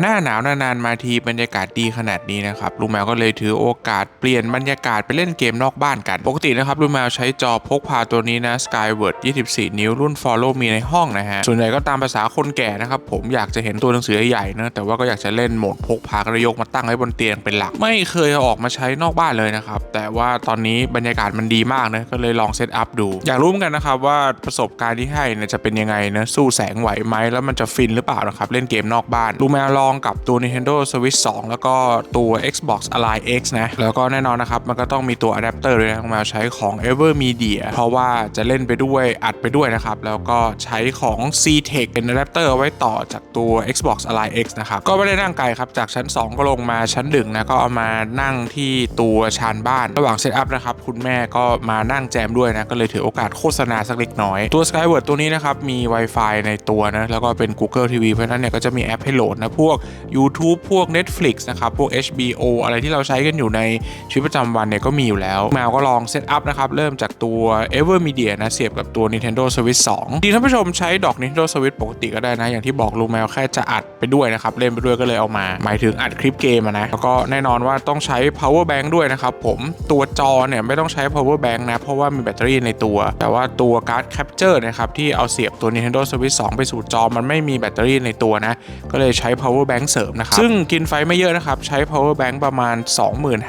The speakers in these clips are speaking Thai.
หน้าหนาวนานๆมาทีบรรยากาศดีขนาดนี้นะครับลุงแมวก็เลยถือโอกาสเปลี่ยนบรรยากาศไปเล่นเกมนอกบ้านกัน ปกตินะครับลุงแมวใช้จอพกพาตัวนี้นะ Skyward 24 นิ้วรุ่น Follow Me ในห้องนะฮะ ส่วนใหญ่ก็ตามภาษาคนแก่นะครับ ผมอยากจะเห็นตัวหนังสือใหญ่ๆนะ แต่ว่าก็อยากจะเล่นโหมดพกพาก็เลยกมาตั้งไว้บนเตียงเป็นหลัก ไม่เคยเอาออกมาใช้นอกบ้านเลยนะครับ แต่ว่าตอนนี้บรรยากาศมันดีมากนะก็เลยลองเซตอัพดู อยากรู้เหมือนกันนะครับว่าประสบการณ์ที่ให้เนี่ยจะเป็นยังไงนะสู้แสงไหวไหมแล้วมันจะฟินหรือเปล่านะครับเล่นเกมนอกบ้านลุงแมวลององกับตัว Nintendo Switch 2 แล้วก็ตัว Xbox Ally X นะ แล้วก็แน่นอนนะครับ มันก็ต้องมีตัวอะแดปเตอร์ด้วยนะลุงแมวใช้ของ Evermedia เพราะว่าจะเล่นไปด้วยอัดไปด้วยนะครับ แล้วก็ใช้ของ C-Tech เป็นอะแดปเตอร์เอาไว้ต่อจากตัว Xbox Ally X นะครับ ก็ไม่ได้นั่งไกลครับ จากชั้น 2 ก็ลงมาชั้นดึงนะ ก็เอามานั่งที่ตัวชานบ้าน ระหว่างเซตอัพนะครับ คุณแม่ก็มานั่งแจมด้วยนะ ก็เลยถือโอกาสโฆษณาสักเล็กน้อย ตัว Skyward ตัวนี้นะครับ มี Wi-Fi ในตัวนะ แล้วก็เป็น Google TV เพราะฉะนั้นเนี่ยก็จะมีแอปให้โหลดนะพวก YouTube พวก Netflix นะครับ พวก HBO อะไรที่เราใช้กันอยู่ในชีวิตประจำวันเนี่ยก็มีอยู่แล้วแมวก็ลองเซตอัพนะครับ เริ่มจากตัว Evermedia นะเสียบกับตัว Nintendo Switch 2 ดีท่านผู้ชมใช้ดอก Nintendo Switch ปกติก็ได้นะ อย่างที่บอกลุงแมวแค่จะอัดไปด้วยนะครับ เล่นไปด้วยก็เลยเอามา หมายถึงอัดคลิปเกมนะ แล้วก็แน่นอนว่าต้องใช้ power bank ด้วยนะครับผมตัวจอเนี่ยไม่ต้องใช้ power bank นะ เพราะว่ามีแบตเตอรี่ในตัว แต่ว่าตัวการ์ด capture นะครับที่เอาเสียบตัว Nintendo Switch 2 ไปสู่จอมันไม่มีแบตเตอรี่ในตัวนะก็เลยใช้ power bank เสริมนะครับ ซึ่งกินไฟไม่เยอะนะครับ ใช้ power bank ประมาณ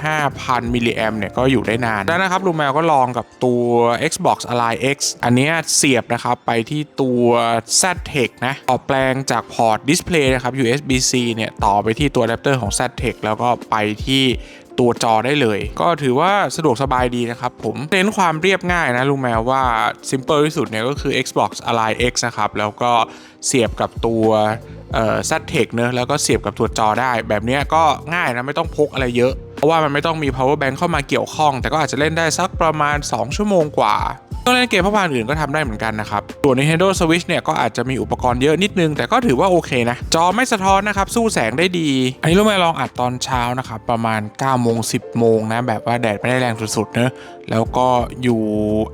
25,000มิลลิแอมเนี่ยก็อยู่ได้นาน แล้วนะครับลุงแมวก็ลองกับตัว Xbox Ally X อันเนี้ยเสียบนะครับไปที่ตัว Z-Tech นะต่อแปลงจากพอร์ตดิสเพลย์นะครับ USB-C เนี่ยต่อไปที่ตัวอะแดปเตอร์ของ Z-Tech แล้วก็ไปที่ตัวจอได้เลย ก็ถือว่าสะดวกสบายดีนะครับ ผมเน้นความเรียบง่ายนะลุงแมวว่า simple ที่สุดเนี่ยก็คือ Xbox Ally X นะครับ แล้วก็เสียบกับตัว เอ่อ Z-Tech เนอะแล้วก็เสียบกับตัวจอได้ แบบนี้ก็ง่ายนะไม่ต้องพกอะไรเยอะ เพราะว่ามันไม่ต้องมี power bank เข้ามาเกี่ยวข้อง แต่ก็อาจจะเล่นได้สักประมาณ 2 ชั่วโมงกว่า ต้องเล่นเกมพกพาอื่นก็ทำได้เหมือนกันนะครับตัว Nintendo Switch เนี่ยก็อาจจะมีอุปกรณ์เยอะนิดนึง แต่ก็ถือว่าโอเคนะ จอไม่สะท้อนนะครับ สู้แสงได้ดี อันนี้รู้ไหมลองอัดตอนเช้านะครับ ประมาณ9โมง10 โมงนะ แบบว่าแดดไม่ได้แรงสุดๆเนอะแล้วก็อยู่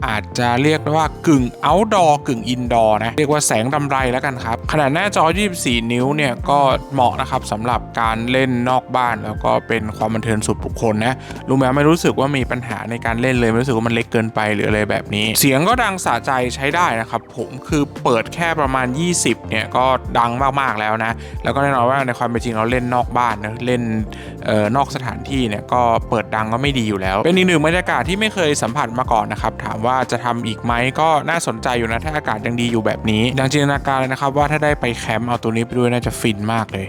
อาจจะเรียกว่ากึ่ง outdoor กึ่ง indoor นะ เรียกว่าแสงดำไรแล้วกันครับ ขนาดหน้าจอ 24 นิ้วเนี่ยก็เหมาะนะครับสำหรับการเล่นนอกบ้าน แล้วก็เป็นความบันเทิงส่วนบุคคลนะลุงแมวไม่รู้สึกว่ามีปัญหาในการเล่นเลยไม่รู้สึกว่ามันเล็กเกินไปหรืออะไรแบบนี้เสียงก็ดังสะใจใช้ได้นะครับ ผมคือเปิดแค่ประมาณ 20 เนี่ยก็ดังมากๆแล้วนะ แล้วก็แน่นอนว่าในความเป็นจริงเราเล่นนอกบ้านนะเล่นเอ่อนอกสถานที่เนี่ยก็เปิดดังก็ไม่ดีอยู่แล้ว เป็นอีกหนึ่งบรรยากาศที่ไม่เคยสัมผัสมาก่อนนะครับ ถามว่าจะทำอีกไหมก็น่าสนใจอยู่นะถ้าอากาศยังดีอยู่แบบนี้ ดังจินตนาการเลยนะครับว่าถ้าได้ไปแคมป์เอาตัวนี้ไปด้วยน่าจะฟินมากเลย